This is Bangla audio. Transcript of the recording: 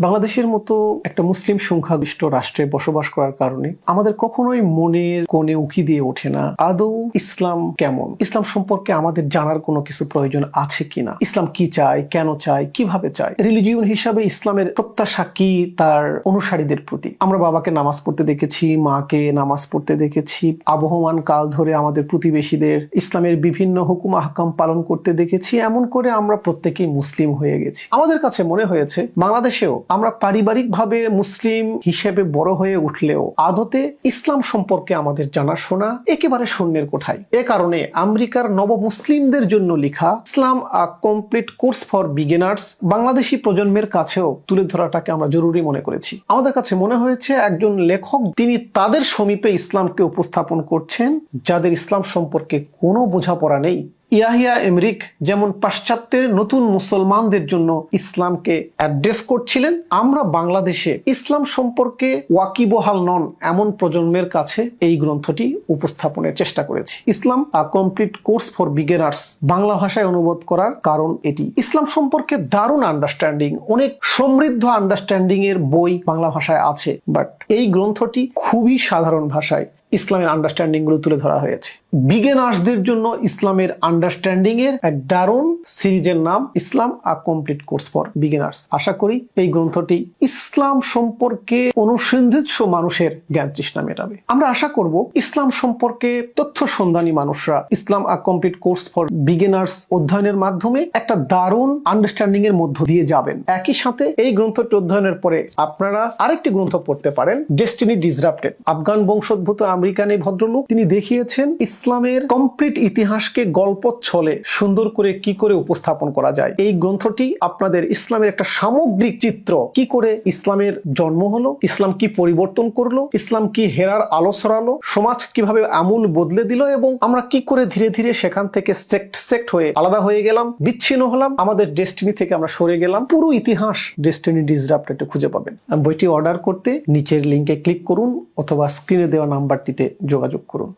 বাংলাদেশের মতো একটা মুসলিম সংখ্যাগরিষ্ঠ রাষ্ট্রে বসবাস করার কারণে আমাদের কখনোই মনের কোণে উকি দিয়ে ওঠে না। আদৌ ইসলাম কেমন? ইসলাম সম্পর্কে আমাদের জানার কোনো কিছু প্রয়োজন আছে কিনা? ইসলাম কি চায়? কেন চায়? কীভাবে চায়? রিলিজিয়ন হিসাবে ইসলামের প্রত্যাশা কি তার অনুসারীদের প্রতি? আমরা বাবাকে নামাজ পড়তে দেখেছি, মাকে নামাজ পড়তে দেখেছি, আবহমান কাল ধরে আমাদের প্রতিবেশীদের ইসলামের বিভিন্ন হুকুম, আহকাম পালন করতে দেখেছি, এমন করে আমরা প্রত্যেকেই মুসলিম হয়ে গেছি। আমাদের কাছে মনে হয়েছে, বাংলাদেশেও আমরা পারিবারিকভাবে মুসলিম হিসেবে বড় হয়ে উঠলেও আদতে ইসলাম সম্পর্কে আমাদের জানাশোনা একেবারে শূন্যের কোঠায়। এ কারণে আমেরিকার নব মুসলিমদের জন্য লেখা Islam a complete course for beginners Bangladeshi প্রজন্মের কাছেও তুলে ধরাটাকে আমরা জরুরি মনে করেছি। আমাদের কাছে মনে হয়েছে একজন লেখক তিনি তাদের সমীপে ইসলামকে উপস্থাপন করছেন যাদের ইসলাম সম্পর্কে কোনো বোঝাপড়া নেই। ইয়াহিয়া এমরিক যেমন পাশ্চাত্যের নতুন মুসলমানদের জন্য ইসলামকে অ্যাড্রেস করছিলেন, আমরা বাংলাদেশে ইসলাম সম্পর্কে ওয়াকিবহাল নন এমন প্রজন্মের কাছে এই গ্রন্থটি উপস্থাপনের চেষ্টা করেছি। Islam a complete course for beginners Bangla ভাষায় অনুবাদ করার কারণ এটি। ইসলাম সম্পর্কে দারুণ আন্ডারস্ট্যান্ডিং, অনেক সমৃদ্ধ আন্ডারস্ট্যান্ডিং এর বই বাংলা ভাষায় আছে, বাট এই গ্রন্থটি খুবই সাধারণ ভাষায় ইসলামের আন্ডারস্ট্যান্ডিংগুলো তুলে ধরা হয়েছে। বিগেনার্সদের জন্য ইসলামের আন্ডারস্ট্যান্ডিং এর এক দারুণ সিরিজের নাম Islam a complete course for beginners আশা করি এই গ্রন্থটি ইসলাম সম্পর্কে অনুসন্ধিৎস মানুষের জ্ঞান তৃষ্ণা মেটাবে। আমরা আশা করব ইসলাম সম্পর্কে তথ্য সন্ধানী মানুষরা Islam a complete course for beginners অধ্যয়নের মাধ্যমে একটা দারুণ আন্ডারস্ট্যান্ডিং এর মধ্য দিয়ে যাবেন। একই সাথে এই গ্রন্থটি অধ্যয়নের পরে আপনারা আরেকটি গ্রন্থ পড়তে পারেন ডেস্টিনি ডিসরাপ্টেড আফগান বংশোদ্ভূত আমেরিকান এই ভদ্রলোক, তিনি দেখিয়েছেন ইসলামের কমপ্লিট ইতিহাসকে গল্প ছলে সুন্দর করে কি করে উপস্থাপন করা যায়। এই গ্রন্থটি আপনাদের ইসলামের একটা সামগ্রিক চিত্র। কি করে ইসলামের জন্ম হলো, ইসলাম কি পরিবর্তন করল, ইসলাম কি হেরার আলো ছড়ালো, সমাজ কীভাবে আমূল বদলে দিল এবং আমরা কি করে ধীরে ধীরে সেখান থেকে সেক্ট সেক্ট হয়ে আলাদা হয়ে গেলাম, বিচ্ছিন্ন হলাম, আমাদের ডেস্টিনি থেকে আমরা সরে গেলাম, পুরো ইতিহাস ডেস্টিনি ডিসরাপ্টেড খুঁজে পাবেন। বইটি অর্ডার করতে নিচের লিঙ্কে ক্লিক করুন অথবা স্ক্রিনে দেওয়া নাম্বারটিতে যোগাযোগ করুন।